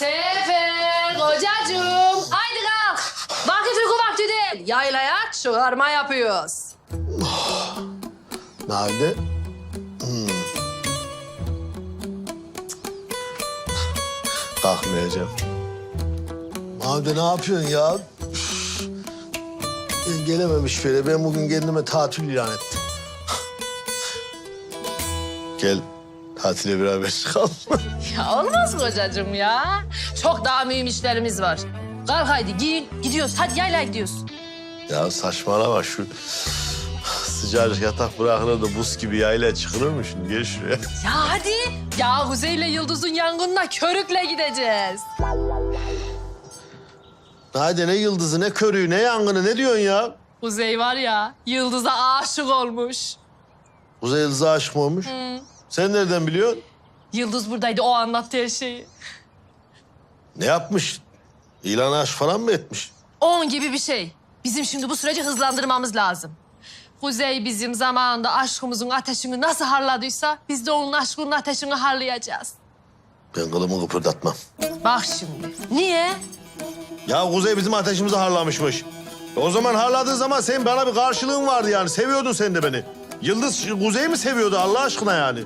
Sefe kocacığım haydi kalk. Vakit uyku vakti değil. Yaylaya çıkarma yapıyoruz. Nerede? Hmm. Kalkmayacağım. Abi ne yapıyorsun ya? Gelememiş Feri. Ben bugün kendime tatil ilan ettim. Gel tatile beraber çıkalım. Ya olmaz kocacığım ya. Çok daha mühim işlerimiz var. Kalk haydi giyin gidiyoruz. Hadi yayla gidiyoruz. ya saçmalama şu sıcacık yatak bırakılır da buz gibi yayla çıkılır mı şimdi? Gel şuraya. Ya hadi. Ya Kuzey'le Yıldız'ın yangınına körükle gideceğiz. Nade ne yıldızı, ne körüğü, ne yangını, ne diyorsun ya? Kuzey var ya Yıldız'a aşık olmuş. Kuzey Yıldız'a aşık mı olmuş? Sen nereden biliyorsun? Yıldız buradaydı o anlattı her şeyi. Ne yapmış? İlan aşk falan mı etmiş? On gibi bir şey. Bizim şimdi bu süreci hızlandırmamız lazım. Kuzey bizim zamanında aşkımızın ateşini nasıl harladıysa biz de onun aşkının ateşini harlayacağız. Ben kılımı kıpırdatmam. Bak şimdi. Niye? Ya Kuzey bizim ateşimizi harlamışmış. O zaman harladığı zaman senin bana bir karşılığın vardı yani. Seviyordun sen de beni. Yıldız Kuzey'i mi seviyordu Allah aşkına yani?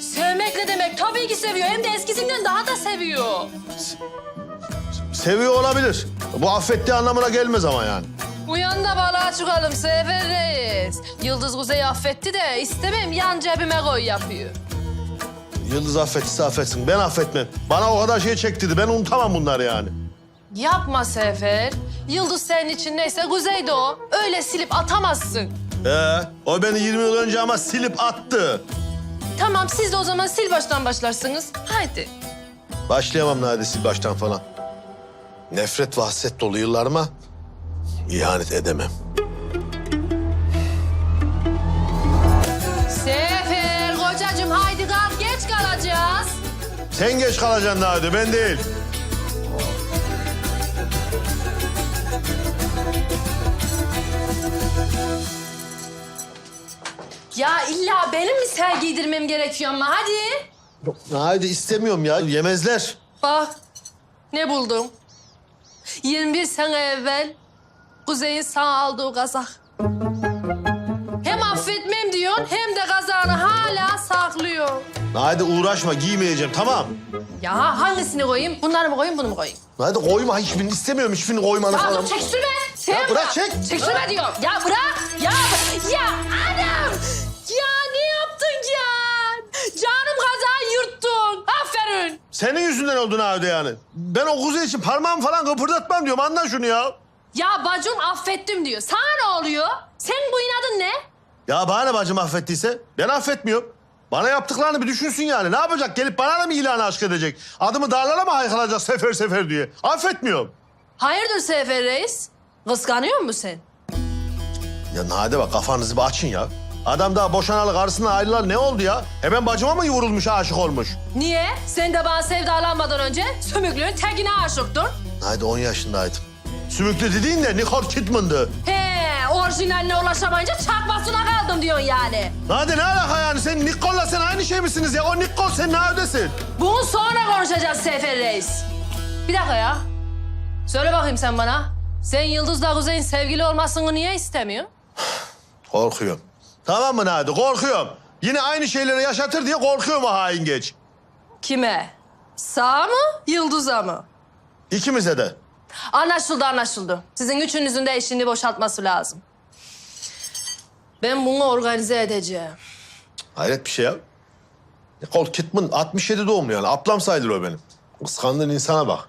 Sevmek ne demek? Tabii ki seviyor. Hem de eskisinden daha da seviyor. Seviyor olabilir. Bu affettiği anlamına gelmez ama yani. Uyan da balığa çıkalım Sefer Reis. Yıldız Kuzey'i affetti de istemem yan cebime koy yapıyor. Yıldız affettiyse affetsin. Ben affetmem. Bana o kadar şey çektirdi. Ben unutamam bunları yani. Yapma Sefer. Yıldız senin için neyse Kuzey de o. Öyle silip atamazsın. Ee, o beni 20 yıl önce ama silip attı. Tamam siz de o zaman sil baştan başlarsınız. Haydi. Başlayamam neredeyse baştan falan. Nefret ve hasret dolu yıllarıma ihanet edemem. Sefer kocacığım haydi kalk geç kalacağız. Sen geç kalacaksın Nadi, ben değil. Ya illa benim mi ser giydirmem gerekiyor ama hadi. Nadi istemiyorum ya, yemezler. Bak ne buldum. 21 sene evvel Kuzey'in sana aldığı kazak. Hem affetmem diyorsun hem de kazağını hala saklıyor. Nadi uğraşma, giymeyeceğim, tamam. Ya hangisini koyayım? Bunları mı koyayım, bunu mu koyayım? Nadi koyma, hiçbirini istemiyorum, hiçbirini koymanı Ya falan. dur çekiştirme. Sen Ya bırak, çek. Çekiştirme diyorum. Ya bırak. Ya, ya Senin yüzünden oldu Nadi yani. Ben o kuzu için parmağımı falan kıpırdatmam diyorum, anla şunu ya. Ya bacım affettim diyor. Sana ne oluyor? Senin bu inadın ne? Ya bana ne bacım affettiyse? Ben affetmiyorum. Bana yaptıklarını bir düşünsün yani. Ne yapacak? Gelip bana da mı ilanı aşk edecek? Adımı darlara mı haykıracak sefer sefer diye? Affetmiyorum. Hayırdır Sefer Reis? Kıskanıyor musun sen? Ya Nade bak kafanızı bir açın ya. Adam daha boşanalı karısından ayrılalı ne oldu ya? Hemen bacıma mı vurulmuş, aşık olmuş? Niye? Sen de bana sevdalanmadan önce sümüklüğün tekine aşıktın. Nade 10 yaşındaydım. Sümüklü dediğin de Nicole Kidman'dı. He, orijinaline ulaşamayınca çakmasına kaldım diyorsun yani. Nade ne alaka yani? Sen Nicole'la sen aynı şey misiniz ya? O Nicole sen neredesin? Bunu sonra konuşacağız Sefer Reis. Bir dakika ya. Söyle bakayım sen bana. Sen Yıldız'la Kuzey'in sevgili olmasını niye istemiyorsun? Korkuyorum. Tamam mı Nade? Korkuyorum. Yine aynı şeyleri yaşatır diye korkuyorum o hain geç. Kime? Sağ mı, Yıldız'a mı? İkimize de. Anlaşıldı, anlaşıldı. Sizin üçünüzün de eşini boşaltması lazım. Ben bunu organize edeceğim. Hayret bir şey ya. Nicole Kidman 67 doğumlu yani. Ablam sayılır o benim. Kıskandığın insana bak.